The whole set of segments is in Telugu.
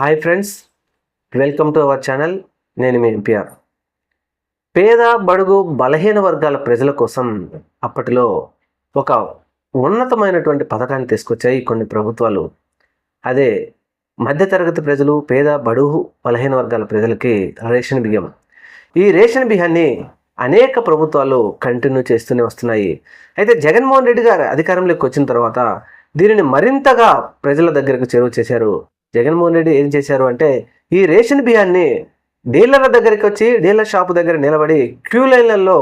Hi friends welcome to our channel. నేను మీ ఎంపీఆర్. పేద బడుగు బలహీన వర్గాల ప్రజల కోసం అప్పటిలో ఒక ఉన్నతమైనటువంటి పథకాన్ని తీసుకొచ్చాయి కొన్ని ప్రభుత్వాలు. అదే మధ్యతరగతి ప్రజలు పేద బడుగు బలహీన వర్గాల ప్రజలకి రేషన్ బియ్యం. ఈ రేషన్ బియ్యాన్ని అనేక ప్రభుత్వాలు కంటిన్యూ చేస్తూనే వస్తున్నాయి. అయితే జగన్మోహన్ రెడ్డి గారు అధికారంలోకి వచ్చిన తర్వాత దీనిని మరింతగా ప్రజల దగ్గరకు చేరువ చేశారు జగన్మోహన్ రెడ్డి ఏం చేశారు అంటే ఈ రేషన్ బియ్యాన్ని డీలర్ల దగ్గరికి వచ్చి డీలర్ షాపు దగ్గర నిలబడి క్యూ లైన్లలో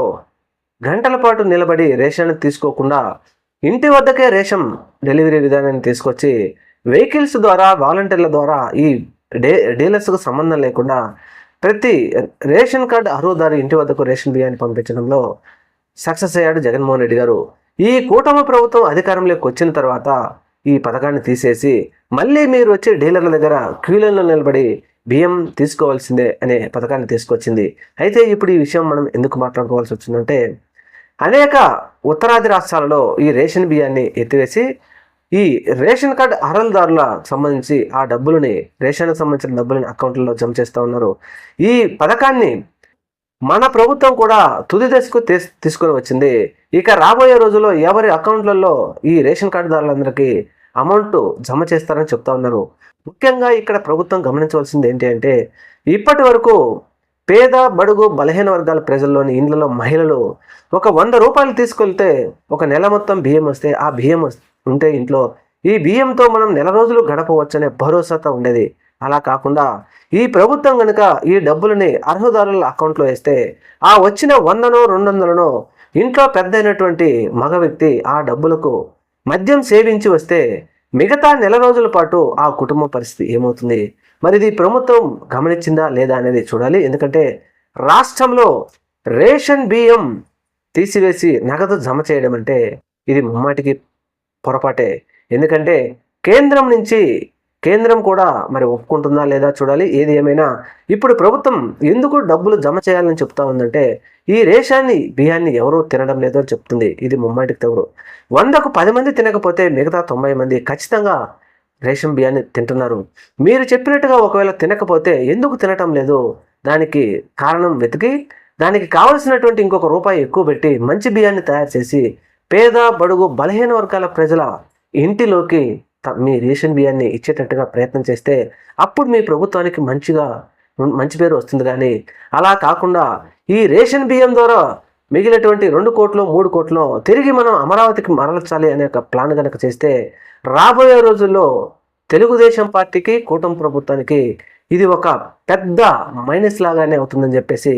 గంటల పాటు నిలబడి రేషన్ తీసుకోకుండా ఇంటి వద్దకే రేషన్ డెలివరీ విధానాన్ని తీసుకొచ్చి వెహికల్స్ ద్వారా వాలంటీర్ల ద్వారా ఈ డే డీలర్స్కు సంబంధం లేకుండా ప్రతి రేషన్ కార్డు అర్హదారు ఇంటి వద్దకు రేషన్ బియ్యాన్ని పంపించడంలో సక్సెస్ అయ్యాడు జగన్మోహన్ రెడ్డి గారు. ఈ కూటమి ప్రభుత్వం అధికారంలోకి వచ్చిన తర్వాత ఈ పథకాన్ని తీసేసి మళ్ళీ మీరు వచ్చి డీలర్ల దగ్గర క్యూలైన్లో నిలబడి బియ్యం తీసుకోవాల్సిందే అనే పథకాన్ని తీసుకొచ్చింది. అయితే ఇప్పుడు ఈ విషయం మనం ఎందుకు మాట్లాడుకోవాల్సి వచ్చిందంటే అనేక ఉత్తరాది రాష్ట్రాలలో ఈ రేషన్ బియ్యాన్ని ఎత్తివేసి ఈ రేషన్ కార్డు అర్హులదారుల సంబంధించి ఆ డబ్బులని రేషన్కి సంబంధించిన డబ్బులని అకౌంట్లలో జమ చేస్తూ ఉన్నారు. ఈ పథకాన్ని మన ప్రభుత్వం కూడా తుది దశకు తీస్ తీసుకొని వచ్చింది. ఇక రాబోయే రోజుల్లో ఎవరి అకౌంట్లలో ఈ రేషన్ కార్డుదారులందరికీ అమౌంట్ జమ చేస్తారని చెప్తా ఉన్నారు. ముఖ్యంగా ఇక్కడ ప్రభుత్వం గమనించవలసింది ఏంటి అంటే ఇప్పటి వరకు పేద బడుగు బలహీన వర్గాల ప్రజల్లోని ఇండ్లలో మహిళలు ఒక వంద రూపాయలు తీసుకెళ్తే ఒక నెల మొత్తం బియ్యం వస్తే ఆ బియ్యం ఉంటే ఇంట్లో ఈ బియ్యంతో మనం నెల రోజులు గడపవచ్చనే భరోసాతో ఉండేది. అలా కాకుండా ఈ ప్రభుత్వం కనుక ఈ డబ్బులని అర్హదారుల అకౌంట్లో వేస్తే ఆ వచ్చిన వందనో రెండు వందలనో ఇంట్లో పెద్ద అయినటువంటి మగ వ్యక్తి ఆ డబ్బులకు మద్యం సేవించి వస్తే మిగతా నెల రోజుల పాటు ఆ కుటుంబ పరిస్థితి ఏమవుతుంది? మరి ఇది ప్రభుత్వం గమనించిందా లేదా అనేది చూడాలి. ఎందుకంటే రాష్ట్రంలో రేషన్ బియ్యం తీసివేసి నగదు జమ చేయడం అంటే ఇది ముమ్మాటికి పొరపాటే. ఎందుకంటే కేంద్రం నుంచి కేంద్రం కూడా మరి ఒప్పుకుంటుందా లేదా చూడాలి ఏది ఏమైనా. ఇప్పుడు ప్రభుత్వం ఎందుకు డబ్బులు జమ చేయాలని చెప్తా ఉందంటే ఈ రేషాన్ని బియ్యాన్ని ఎవరూ తినడం లేదు అని చెప్తుంది. ఇది ముమ్మాటికి తవరు వందకు పది మంది తినకపోతే మిగతా తొంభై మంది ఖచ్చితంగా రేషన్ బియ్యాన్ని తింటున్నారు. మీరు చెప్పినట్టుగా ఒకవేళ తినకపోతే ఎందుకు తినటం లేదు? దానికి కారణం వెతికి దానికి కావలసినటువంటి ఇంకొక రూపాయి ఎక్కువ పెట్టి మంచి బియ్యాన్ని తయారు చేసి పేద బడుగు బలహీన వర్గాల ప్రజల ఇంటిలోకి మీ రేషన్ బియ్యాన్ని ఇచ్చేటట్టుగా ప్రయత్నం చేస్తే అప్పుడు మీ ప్రభుత్వానికి మంచిగా మంచి పేరు వస్తుంది. కానీ అలా కాకుండా ఈ రేషన్ బియ్యం ద్వారా మిగిలినటువంటి రెండు కోట్లు మూడు కోట్లు తిరిగి మనం అమరావతికి మరల్చాలి అనే ఒక ప్లాన్ కనుక చేస్తే రాబోయే రోజుల్లో తెలుగుదేశం పార్టీకి కూటమి ప్రభుత్వానికి ఇది ఒక పెద్ద మైనస్ లాగానే అవుతుందని చెప్పేసి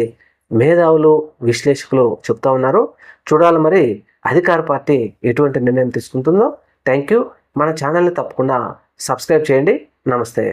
మేధావులు విశ్లేషకులు చెప్తా ఉన్నారు. చూడాలి మరి అధికార పార్టీ ఎటువంటి నిర్ణయం తీసుకుంటుందో. Thank you. మన ఛానల్ని తప్పకుండా సబ్స్క్రైబ్ చేయండి. నమస్తే.